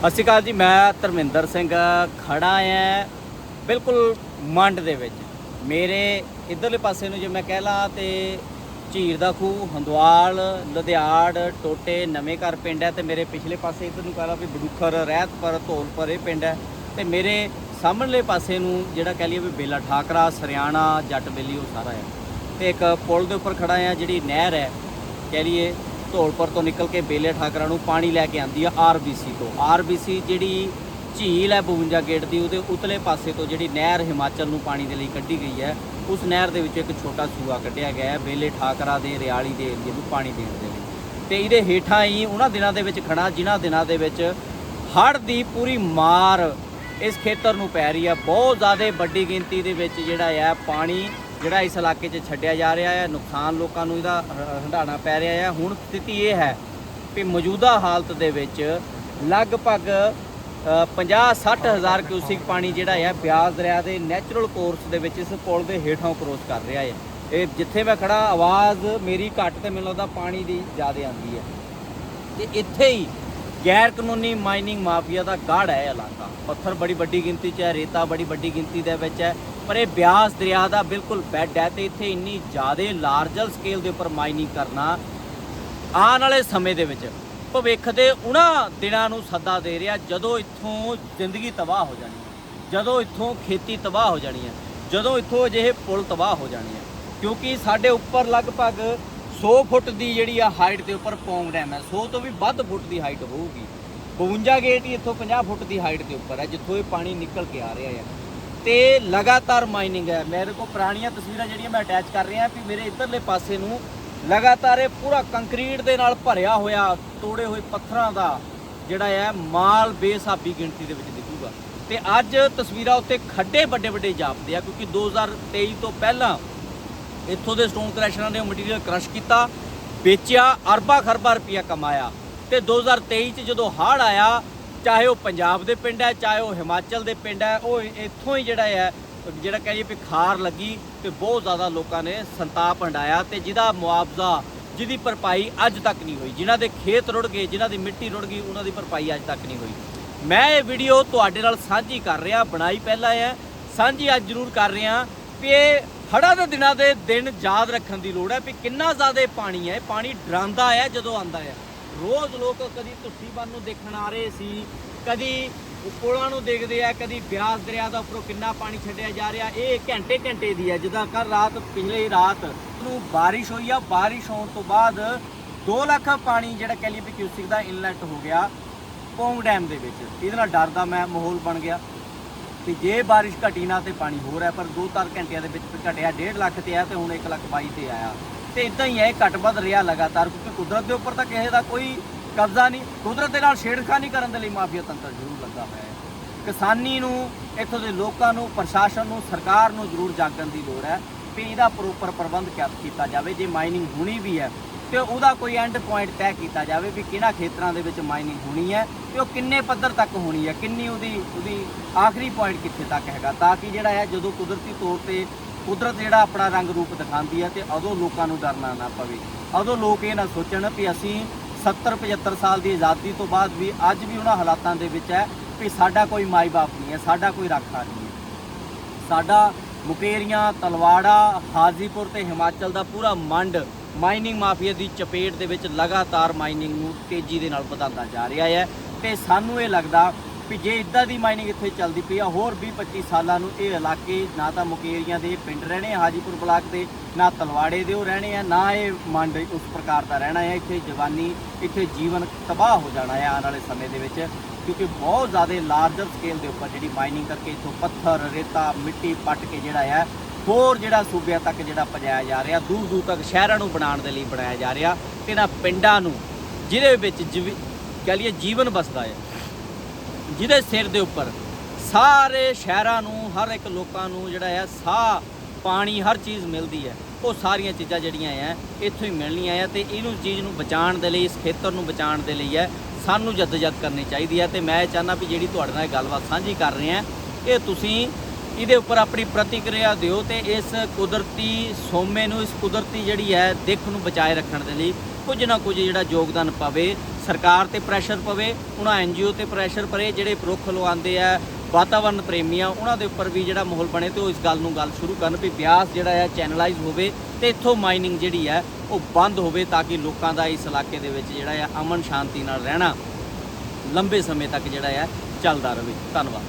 ਸਤਿ ਸ਼੍ਰੀ ਅਕਾਲ ਜੀ, ਮੈਂ ਧਰਮਿੰਦਰ ਸਿੰਘ ਖੜਾ ਆ ਬਿਲਕੁਲ ਮੰਡ ਦੇ ਵਿੱਚ। ਮੇਰੇ ਇਧਰਲੇ ਪਾਸੇ ਨੂੰ ਜੇ ਮੈਂ ਕਹਿ ਲਾਂ ਤੇ ਝੀਰ ਦਾ ਖੂਹ, ਹੰਦਵਾਲ, ਲੁਧਿਆੜ, ਟੋਟੇ, ਨਵੇਂ ਘਰ ਪਿੰਡ ਹੈ ਤੇ ਮੇਰੇ ਪਿਛਲੇ ਪਾਸੇ ਇਧਰ ਨੂੰ ਕਹਿ ਲਾ ਵੀ ਬਡੂਖਰ ਰਹਿਤਪੁਰ ਧੌਲਪੁਰ ਇਹ ਪਿੰਡ ਹੈ। ਤੇ ਮੇਰੇ ਸਾਹਮਣੇ ਪਾਸੇ ਨੂੰ ਜਿਹੜਾ ਕਹਿ ਲਈਏ ਵੀ ਬੇਲਾ ਠਾਕਰਾ, ਸਰਿਆਣਾ, ਜੱਟ ਬੇਲੀ ਉਹ ਸਾਰਾ ਹੈ। ਤੇ ਇੱਕ ਪੁਲ ਦੇ ਉੱਪਰ ਖੜਾ ਆ ਜਿਹੜੀ ਨਹਿਰ ਹੈ, ਕਹਿ ਲਈਏ ਧੌਲਪੁਰ ਤੋਂ ਨਿਕਲ ਕੇ ਬੇਲੇ ਠਾਕਰਾ ਨੂੰ ਪਾਣੀ ਲੈ ਕੇ ਆਂਦੀ ਆ ਆਰਬੀਸੀ ਤੋਂ। ਆਰਬੀਸੀ ਜਿਹੜੀ ਝੀਲ ਹੈ 52 ਗੇਟ ਦੀ, ਉਹਦੇ ਉਤਲੇ ਪਾਸੇ ਤੋਂ ਜਿਹੜੀ ਨਹਿਰ ਹਿਮਾਚਲ ਨੂੰ ਪਾਣੀ ਦੇ ਲਈ ਕੱਢੀ ਗਈ ਹੈ, ਉਸ ਨਹਿਰ ਦੇ ਵਿੱਚ ਇੱਕ ਛੋਟਾ ਸੂਆ ਕੱਢਿਆ ਗਿਆ ਹੈ, ਬੇਲੇ ਠਾਕਰਾ ਦੇ ਰਿਆਲੀ ਦੇ ਏਰੀਏ ਨੂੰ ਪਾਣੀ ਦੇਣ ਦੇ ਲਈ। ਤੇ ਇਹਦੇ ਹੇਠਾਂ ਹੀ ਉਹਨਾਂ ਦਿਨਾਂ ਦੇ ਵਿੱਚ ਖੜਾ ਜਿਨ੍ਹਾਂ ਦਿਨਾਂ ਦੇ ਵਿੱਚ ਹੜ੍ਹ ਦੀ ਪੂਰੀ ਮਾਰ ਇਸ ਖੇਤਰ ਨੂੰ ਪੈ ਰਹੀ ਹੈ। ਬਹੁਤ ਜ਼ਿਆਦਾ ਵੱਡੀ ਗਿਣਤੀ ਦੇ ਵਿੱਚ ਜਿਹੜਾ ਹੈ ਪਾਣੀ ਜਿਹੜਾ ਇਸ ਇਲਾਕੇ 'ਚ ਛੱਡਿਆ ਜਾ ਰਿਹਾ ਹੈ, ਨੁਕਸਾਨ ਲੋਕਾਂ ਨੂੰ ਇਹਦਾ ਹ- ਪੈ ਰਿਹਾ ਹੈ। ਹੁਣ ਸਥਿਤੀ ਇਹ ਹੈ ਕਿ ਮੌਜੂਦਾ ਹਾਲਤ ਦੇ ਵਿੱਚ ਲਗਭਗ 50-60 ਹਜ਼ਾਰ ਕਿਊਸਿਕ ਪਾਣੀ ਜਿਹੜਾ ਹੈ, ਬਿਆਸ ਦਰਿਆ ਦੇ ਨੈਚੁਰਲ ਕੋਰਸ ਦੇ ਵਿੱਚ ਇਸ ਪੁਲ ਦੇ ਹੇਠਾਂ ਕ੍ਰੋਸ ਕਰ ਰਿਹਾ ਹੈ। ਇਹ ਜਿੱਥੇ ਮੈਂ ਖੜਾ ਆਵਾਜ਼ ਮੇਰੀ ਘੱਟ ਤੇ ਮੈਨੂੰ ਲੱਗਦਾ ਪਾਣੀ ਦੀ ਜ਼ਿਆਦਾ ਆਉਂਦੀ ਹੈ। ਤੇ ਇੱਥੇ ਹੀ ਗੈਰ ਕਾਨੂੰਨੀ ਮਾਈਨਿੰਗ ਮਾਫੀਆ ਦਾ ਗਾੜ ਹੈ ਇਹ ਇਲਾਕਾ। ਪੱਥਰ ਬੜੀ ਵੱਡੀ ਗਿਣਤੀ 'ਚ ਹੈ, ਰੇਤਾ ਬੜੀ ਵੱਡੀ ਗਿਣਤੀ ਦੇ ਵਿੱਚ ਹੈ। ਪਰ ਇਹ ਬਿਆਸ ਦਰਿਆ ਦਾ ਬਿਲਕੁਲ ਬੈੱਡ ਹੈ ਤੇ ਇੱਥੇ ਇੰਨੀ ਜ਼ਿਆਦਾ ਲਾਰਜਲ ਸਕੇਲ ਦੇ ਉੱਪਰ ਮਾਈਨਿੰਗ ਕਰਨਾ ਆਉਣ ਵਾਲੇ ਸਮੇਂ ਦੇ ਵਿੱਚ। ਭਵਿੱਖ ਦੇ ਉਹਨਾਂ ਦਿਨਾਂ ਨੂੰ ਸੱਦਾ ਦੇ ਰਿਹਾ ਜਦੋਂ ਇੱਥੋਂ ਜ਼ਿੰਦਗੀ ਤਬਾਹ ਹੋ ਜਾਣੀ ਹੈ, ਜਦੋਂ ਇੱਥੋਂ ਖੇਤੀ ਤਬਾਹ ਹੋ ਜਾਣੀ ਹੈ, ਜਦੋਂ ਇੱਥੋਂ ਅਜਿਹੇ ਪੁਲ ਤਬਾਹ ਹੋ ਜਾਣੇ ਆ ਕਿਉਂਕਿ ਸਾਡੇ ਉੱਪਰ ਲਗਭਗ 100 ਫੁੱਟ ਦੀ ਜਿਹੜੀ ਆ ਹਾਈਟ ਦੇ ਉੱਪਰ ਪੌਂਗ ਡੈਮ ਹੈ 100 ਤੋਂ ਵੀ ਵੱਧ ਫੁੱਟ ਦੀ ਹਾਈਟ ਹੋਊਗੀ। 52 ਗੇਟ ਹੀ ਇੱਥੋਂ 50 ਫੁੱਟ ਦੀ ਹਾਈਟ ਦੇ ਉੱਪਰ ਹੈ, ਜਿੱਥੋਂ ਇਹ ਪਾਣੀ ਨਿਕਲ ਕੇ ਆ ਰਿਹਾ ਹੈ। ਤੇ ਲਗਾਤਾਰ ਮਾਈਨਿੰਗ ਹੈ। ਮੇਰੇ ਕੋਲ ਪੁਰਾਣੀਆਂ ਤਸਵੀਰਾਂ ਜਿਹੜੀਆਂ ਮੈਂ ਅਟੈਚ ਕਰ ਰਿਹਾ ਵੀ ਮੇਰੇ ਇਧਰਲੇ ਪਾਸੇ ਨੂੰ ਲਗਾਤਾਰ ਇਹ ਪੂਰਾ ਕੰਕਰੀਟ ਦੇ ਨਾਲ ਭਰਿਆ ਹੋਇਆ, ਤੋੜੇ ਹੋਏ ਪੱਥਰਾਂ ਦਾ ਜਿਹੜਾ ਹੈ, ਮਾਲ ਬੇਸਾਬੀ ਗਿਣਤੀ ਦੇ ਵਿੱਚ ਦਿਖੂਗਾ। ਤੇ ਅੱਜ ਤਸਵੀਰਾਂ ਉੱਤੇ ਖੱਡੇ ਵੱਡੇ ਵੱਡੇ ਜਾਪਦੇ ਆ, ਕਿਉਂਕਿ 2023 ਤੋਂ ਪਹਿਲਾਂ ਇੱਥੋਂ ਦੇ ਸਟੋਨ ਕ੍ਰੈਸ਼ਰਾਂ ਨੇ ਉਹ ਮਟੀਰੀਅਲ ਕ੍ਰਸ਼ ਕੀਤਾ, ਵੇਚਿਆ, ਅਰਬਾਂ ਖਰਬਾਂ ਰੁਪਈਆ ਕਮਾਇਆ। ਤੇ 2023 ਚ ਜਦੋਂ ਹੜ੍ਹ ਆਇਆ ਚਾਹੇ ਉਹ ਪੰਜਾਬ ਦੇ ਪਿੰਡ ਹੈ, ਚਾਹੇ ਉਹ ਹਿਮਾਚਲ ਦੇ ਪਿੰਡ ਹੈ, ਉਹ ਇੱਥੋਂ ਹੀ ਜਿਹੜਾ ਹੈ, ਜਿਹੜਾ ਕਹੀਏ ਵੀ ਖਾਰ ਲੱਗੀ ਤੇ ਬਹੁਤ ਜ਼ਿਆਦਾ ਲੋਕਾਂ ਨੇ ਸੰਤਾਪ ਹੰਡਾਇਆ ਤੇ ਜਿਹਦਾ ਮੁਆਵਜ਼ਾ, ਜਿਹਦੀ ਭਰਪਾਈ ਅੱਜ ਤੱਕ ਨਹੀਂ ਹੋਈ। ਜਿਨ੍ਹਾਂ ਦੇ ਖੇਤ ਰੁੜ ਗਏ, ਜਿਨ੍ਹਾਂ ਦੀ ਮਿੱਟੀ ਰੁੜ ਗਈ, ਉਹਨਾਂ ਦੀ ਭਰਪਾਈ ਅੱਜ ਤੱਕ ਨਹੀਂ ਹੋਈ। ਮੈਂ ਇਹ ਵੀਡੀਓ ਤੁਹਾਡੇ ਨਾਲ ਸਾਂਝੀ ਕਰ ਰਿਹਾ, ਬਣਾਈ ਪਹਿਲਾਂ ਹੈ ਸਾਂਝੀ ਅੱਜ ਜ਼ਰੂਰ ਕਰ ਰਿਹਾ ਵੀ ਇਹ ਹੜ੍ਹਾਂ ਦੇ ਦਿਨਾਂ ਦੇ ਦਿਨ ਯਾਦ ਰੱਖਣ ਦੀ ਲੋੜ ਹੈ ਵੀ ਕਿੰਨਾ ਜ਼ਿਆਦਾ ਪਾਣੀ ਹੈ ਪਾਣੀ ਡਰਾਉਂਦਾ ਹੈ ਜਦੋਂ ਆਂਦਾ ਹੈ। ਰੋਜ਼ ਲੋਕ ਕਦੀ ਤੁਸੀਂ ਬੰਨ ਨੂੰ ਦੇਖਣ ਆ ਰਹੇ ਸੀ, ਕਦੀ ਪੁਲਾਂ ਨੂੰ ਦੇਖਦੇ ਆ, ਕਦੀ ਬਿਆਸ ਦਰਿਆ ਦਾ ਉੱਪਰੋਂ ਕਿੰਨਾ ਪਾਣੀ ਛੱਡਿਆ ਜਾ ਰਿਹਾ, ਇਹ ਘੰਟੇ ਘੰਟੇ ਦੀ ਹੈ, ਜਿੱਦਾਂ ਕੱਲ ਰਾਤ, ਪਿਛਲੇ ਰਾਤ ਨੂੰ ਬਾਰਿਸ਼ ਹੋਈ ਆ, ਬਾਰਿਸ਼ ਹੋਣ ਤੋਂ ਬਾਅਦ 2 ਲੱਖ ਪਾਣੀ ਜਿਹੜਾ ਕੈਲੀਪੀ ਕਿਊਸਿਕ ਦਾ ਇਨਲੈਟ ਹੋ ਗਿਆ ਪੌਂਗ ਡੈਮ ਦੇ ਵਿੱਚ। ਇਹਦੇ ਨਾਲ ਡਰ ਦਾ ਮੈਂ ਮਾਹੌਲ ਬਣ ਗਿਆ ਤੇ ਜੇ ਬਾਰਿਸ਼ ਘਟੀ ਨਾ ਤੇ ਪਾਣੀ ਹੋਰ ਹੈ, ਪਰ 2-4 ਘੰਟਿਆਂ ਦੇ ਵਿੱਚ ਘਟਿਆ 1.5 ਲੱਖ ਤੇ ਆ ਤੇ ਹੁਣ 1 ਲੱਖ 22 ਤੇ ਆਇਆ। ਤੇ ਇਦਾਂ ਹੀ ਹੈ, ਇਹ ਘਟ ਵੱਧ ਰਿਹਾ ਲਗਾਤਾਰ, ਕਿਉਂਕਿ ਕੁਦਰਤ ਦੇ ਉੱਪਰ ਤਾਂ ਕਿਸੇ ਦਾ ਕੋਈ ਕਬਜ਼ਾ ਨਹੀਂ। ਕੁਦਰਤ ਦੇ ਨਾਲ ਛੇੜਖਾਨੀ ਕਰਨ ਦੇ ਲਈ ਮਾਫੀਆ ਤੰਤਰ ਜ਼ਰੂਰ ਲੱਗਾ ਹੋਇਆ ਹੈ। ਕਿਸਾਨੀ ਨੂੰ, ਇੱਥੋਂ ਦੇ ਲੋਕਾਂ ਨੂੰ, ਪ੍ਰਸ਼ਾਸਨ ਨੂੰ, ਸਰਕਾਰ ਨੂੰ ਜ਼ਰੂਰ ਜਾਗਣ ਦੀ ਲੋੜ ਹੈ ਵੀ ਇਹਦਾ ਪ੍ਰੋਪਰ ਪ੍ਰਬੰਧ ਕਿਆ- ਕੀਤਾ ਜਾਵੇ। ਜੇ ਮਾਈਨਿੰਗ ਹੋਣੀ ਵੀ ਹੈ, ਤੇ ਉਹਦਾ ਕੋਈ ਐਂਡ ਪੁਆਇੰਟ ਤੈਅ ਕੀਤਾ ਜਾਵੇ ਵੀ ਕਿਹਨਾਂ ਖੇਤਰਾਂ ਦੇ ਵਿੱਚ ਮਾਈਨਿੰਗ ਹੋਣੀ ਹੈ ਤੇ ਉਹ ਕਿੰਨੇ ਪੱਧਰ ਤੱਕ ਹੋਣੀ ਹੈ, ਕਿੰਨੀ ਉਹਦੀ ਉਹਦੀ ਆਖਰੀ ਪੁਆਇੰਟ ਕਿੱਥੇ ਤੱਕ ਹੈਗਾ, ਤਾਂ ਕਿ ਜਿਹੜਾ ਹੈ, ਜਦੋਂ ਕੁਦਰਤੀ ਤੌਰ ਤੇ ਕੁਦਰਤ ਜਿਹੜਾ ਆਪਣਾ ਰੰਗ ਰੂਪ ਦਿਖਾਉਂਦੀ ਹੈ ਤੇ ਉਦੋਂ ਲੋਕਾਂ ਨੂੰ ਡਰਨਾ ਨਾ ਪਵੇ। ਉਦੋਂ ਲੋਕ ਇਹ ਨਾ ਸੋਚਣ ਵੀ ਅਸੀਂ 70 75 ਸਾਲ ਦੀ ਆਜ਼ਾਦੀ ਤੋਂ ਬਾਅਦ ਵੀ ਅੱਜ ਵੀ ਉਹਨਾਂ ਹਾਲਾਤਾਂ ਦੇ ਵਿੱਚ ਹੈ ਵੀ ਸਾਡਾ ਕੋਈ ਮਾਈ-ਬਾਪ ਨਹੀਂ ਹੈ, ਸਾਡਾ ਕੋਈ ਰਾਖਾ ਨਹੀਂ ਹੈ। ਸਾਡਾ ਮੁਕੇਰੀਆਂ, ਤਲਵਾੜਾ, ਹਾਜ਼ੀਪੁਰ ਤੇ ਹਿਮਾਚਲ ਦਾ ਪੂਰਾ ਮੰਡ ਮਾਈਨਿੰਗ ਮਾਫੀਆ ਦੀ ਚਪੇਟ ਦੇ ਵਿੱਚ ਲਗਾਤਾਰ ਮਾਈਨਿੰਗ ਨੂੰ ਤੇਜ਼ੀ ਦੇ ਨਾਲ ਵਧਾਉਂਦਾ ਜਾ ਰਿਹਾ ਹੈ ਤੇ ਸਾਨੂੰ ਇਹ ਲੱਗਦਾ ਵੀ ਜੇ ਇਦਾਂ ਦੀ ਮਾਈਨਿੰਗ ਇੱਥੇ ਚੱਲਦੀ ਪਈ ਆ ਹੋਰ 20 25 ਸਾਲਾਂ ਨੂੰ ਇਹ ਇਲਾਕੇ ਨਾ ਤਾਂ ਮੁਕੇਰੀਆਂ ਦੇ ਪਿੰਡ ਰਹਿਣੇ ਆ, ਹਾਜੀਪੁਰ ਬਲਾਕ ਦੇ ਨਾ ਤਲਵਾੜੇ ਦੇ ਉਹ ਰਹਿਣੇ ਆ ਨਾ ਇਹ ਮੰਡ ਉਸ ਪ੍ਰਕਾਰ ਦਾ ਰਹਿਣਾ ਹੈ ਇੱਥੇ ਜਵਾਨੀ ਇੱਥੇ ਜੀਵਨ ਤਬਾਹ ਹੋ ਜਾਣਾ ਹੈ ਆਉਣ ਵਾਲੇ ਸਮੇਂ ਦੇ ਵਿੱਚ ਕਿਉਂਕਿ ਬਹੁਤ ਜ਼ਿਆਦਾ ਲਾਰਜਰ ਸਕੇਲ ਦੇ ਉੱਪਰ ਜਿਹੜੀ ਮਾਈਨਿੰਗ ਕਰਕੇ ਇੱਥੋਂ ਪੱਥਰ ਰੇਤਾ ਮਿੱਟੀ ਪੱਟ ਕੇ ਜਿਹੜਾ ਹੈ ਹੋਰ ਜਿਹੜਾ ਸੂਬਿਆਂ ਤੱਕ ਜਿਹੜਾ ਪਜਾਇਆ ਜਾ ਰਿਹਾ ਦੂਰ ਦੂਰ ਤੱਕ ਸ਼ਹਿਰਾਂ ਨੂੰ ਬਣਾਉਣ ਦੇ ਲਈ ਬਣਾਇਆ ਜਾ ਰਿਹਾ। ਤੇ ਇਹਨਾਂ ਪਿੰਡਾਂ ਨੂੰ ਜਿਹਦੇ ਵਿੱਚ ਜੀਵ- ਕਹਿ ਲਈਏ ਜੀਵਨ ਬਸਦਾ ਹੈ ਜਿਹਦੇ ਸਿਰ ਦੇ ਉੱਪਰ ਸਾਰੇ ਸ਼ਹਿਰਾਂ ਨੂੰ, ਹਰ ਇੱਕ ਲੋਕਾਂ ਨੂੰ ਜਿਹੜਾ ਹੈ ਸਾਹ, ਪਾਣੀ, ਹਰ ਚੀਜ਼ ਮਿਲਦੀ ਹੈ। ਉਹ ਸਾਰੀਆਂ ਚੀਜ਼ਾਂ ਜਿਹੜੀਆਂ ਆ ਇੱਥੋਂ ਹੀ ਮਿਲਣੀਆਂ ਆ ਤੇ ਇਹਨੂੰ ਚੀਜ਼ ਨੂੰ ਬਚਾਉਣ ਦੇ ਲਈ, ਇਸ ਖੇਤਰ ਨੂੰ ਬਚਾਉਣ ਦੇ ਲਈ ਹੈ, ਸਾਨੂੰ ਜਦਜਦ ਕਰਨੀ ਚਾਹੀਦੀ ਹੈ ਤੇ ਮੈਂ ਚਾਹੁੰਦਾ ਵੀ ਜਿਹੜੀ ਤੁਹਾਡੇ ਨਾਲ ਇਹ ਗੱਲਬਾਤ ਸਾਂਝੀ ਕਰ ਰਹੇ ਹਾਂ, ਇਹ ਤੁਸੀਂ ਇਹਦੇ ਉੱਪਰ ਆਪਣੀ ਪ੍ਰਤੀਕਿਰਿਆ ਦਿਓ ਤੇ ਇਸ ਕੁਦਰਤੀ ਸੋਮੇ ਨੂੰ, ਇਸ ਕੁਦਰਤੀ ਜਿਹੜੀ ਹੈ, ਦਿੱਖ ਨੂੰ ਬਚਾਏ ਰੱਖਣ ਦੇ ਲਈ ਕੁਝ ਨਾ ਕੁਝ ਜਿਹੜਾ ਯੋਗਦਾਨ ਪਾਵੇ। ਸਰਕਾਰ ਤੇ ਪ੍ਰੈਸ਼ਰ ਪਵੇ, ਉਹਨਾਂ ਐਨਜੀਓ ਤੇ ਪ੍ਰੈਸ਼ਰ ਪਰੇ ਜਿਹੜੇ ਰੁੱਖ ਲਗਾਉਂਦੇ ਆ ਵਾਤਾਵਰਣ ਪ੍ਰੇਮੀਆਂ ਉਹਨਾਂ ਦੇ ਉੱਪਰ ਵੀ ਜਿਹੜਾ ਮਾਹੌਲ ਬਣੇ ਤੇ ਉਹ ਇਸ ਗੱਲ ਨੂੰ ਗੱਲ ਸ਼ੁਰੂ ਕਰਨ ਵੀ ਬਿਆਸ ਜਿਹੜਾ ਹੈ ਚੈਨਲਾਈਜ਼ ਹੋਵੇ ਤੇ ਇੱਥੋਂ ਮਾਈਨਿੰਗ ਜਿਹੜੀ ਹੈ ਉਹ ਬੰਦ ਹੋਵੇ ਤਾਂ ਕਿ ਲੋਕਾਂ ਦਾ ਇਸ ਇਲਾਕੇ ਦੇ ਵਿੱਚ ਜਿਹੜਾ ਹੈ ਅਮਨ ਸ਼ਾਂਤੀ ਨਾਲ ਰਹਿਣਾ ਲੰਬੇ ਸਮੇਂ ਤੱਕ ਜਿਹੜਾ ਹੈ ਚੱਲਦਾ ਰਹੇ। ਧੰਨਵਾਦ।